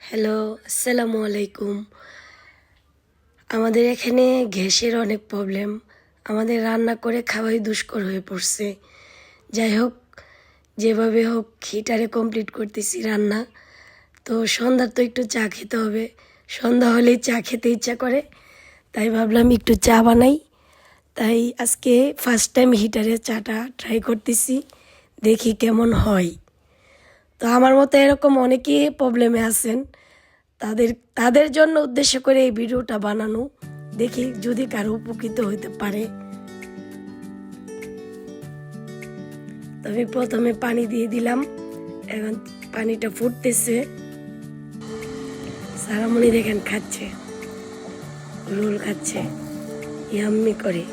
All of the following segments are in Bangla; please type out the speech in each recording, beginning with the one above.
হ্যালো, আসসালামু আলাইকুম। আমাদের এখানে গ্যাসের অনেক প্রবলেম আমাদের রান্না করে খাওয়াই দুষ্কর হয়ে পড়ছে। যাই হোক, যেভাবে হোক হিটারে কমপ্লিট করতেছি রান্না। তো সন্ধ্যার তো একটু চা খেতে হবে। সন্ধ্যা হলেই চা খেতে ইচ্ছা করে, তাই ভাবলাম একটু চা বানাই। তাই আজকে ফার্স্ট টাইম হিটারে চাটা ট্রাই করতেছি, দেখি কেমন হয়। তো আমার মতো এরকম অনেকেই প্রবলেমে আছেন। তাদের তাদের জন্য উদ্দেশ্য করে এই ভিডিওটা বানানো। দেখি যদি কারও উপকৃত হতে পারে। তবে প্রথমে পানি দিয়ে দিলাম। এখন পানিটা ফুটতেছে। সারামণি দেখেন খাচ্ছে। রোল খাচ্ছে। ইয়াম্মি করে।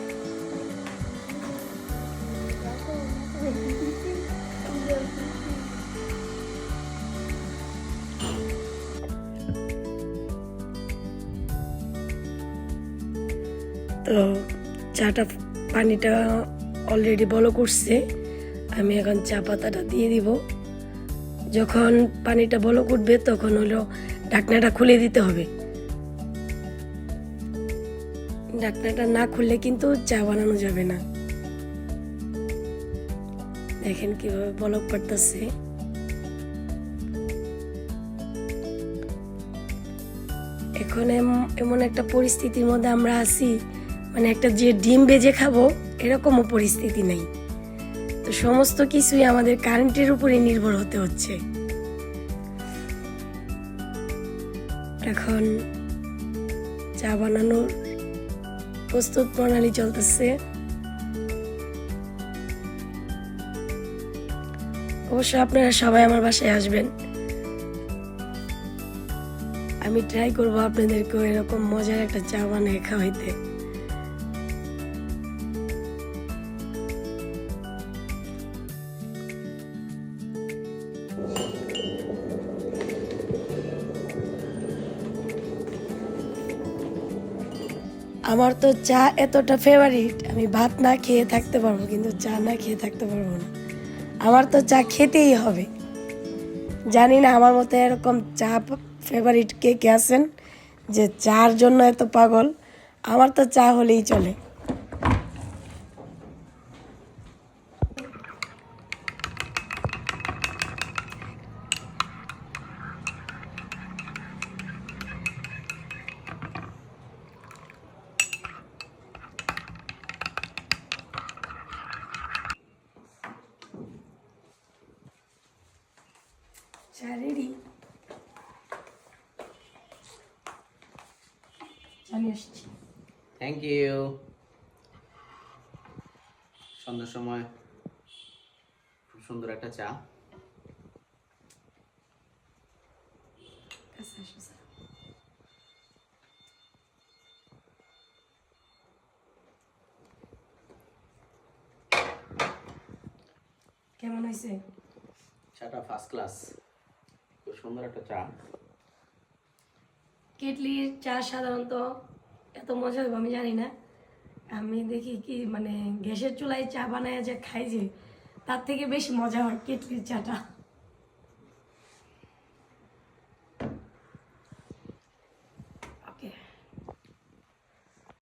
তো চাটা, পানিটা অলরেডি বলো করছে। আমি এখন চা পাতাটা দিয়ে দিব। যখন পানিটা বলো উঠবে তখন হলো ঢাকনাটা খুলে দিতে হবে। ঢাকনাটা না খুললে কিন্তু চা বানানো যাবে না। দেখেন কীভাবে বলক পড়তেছে এখন এম- এমন একটা পরিস্থিতির মধ্যে আমরা আছি মানে একটা যে ডিম বেজে খাব, এরকমও পরিস্থিতি নেই। তো সমস্ত কিছুই আমাদের কারেন্টের উপরে নির্ভর হতে হচ্ছে। এখন চা বানানোর প্রস্তুত প্রণালী চলতেছে। অবশ্য আপনারা সবাই আমার বাসায় আসবেন। আমি ট্রাই করব আপনাদেরকেও এরকম মজার একটা চা বানিয়ে খাওয়াইতে। আমার তো চা এতটা ফেভারিট আমি ভাত না খেয়ে থাকতে পারব, কিন্তু চা না খেয়ে থাকতে পারব না। আমার তো চা খেতেই হবে। জানি না আমার মতো এরকম চা ফেভারিট কে কে আছেন, যে চার জন্য এত পাগল, আমার তো চা হলেই চলে। চা রেডি চলে এসছি থ্যাংক ইউ সন্ধ্যার সময় খুব সুন্দর একটা চা। কেমন হয়েছে চাটা ফার্স্ট ক্লাস সুন্দর একটা চা। কেটলির চা সাধারণত এত মজা হবে আমি জানি না। আমি দেখি কি মানে গ্যাসের চুলায় চা বানায় যে খাই যে, তার থেকে বেশি মজা হয় কেটলির চাটা।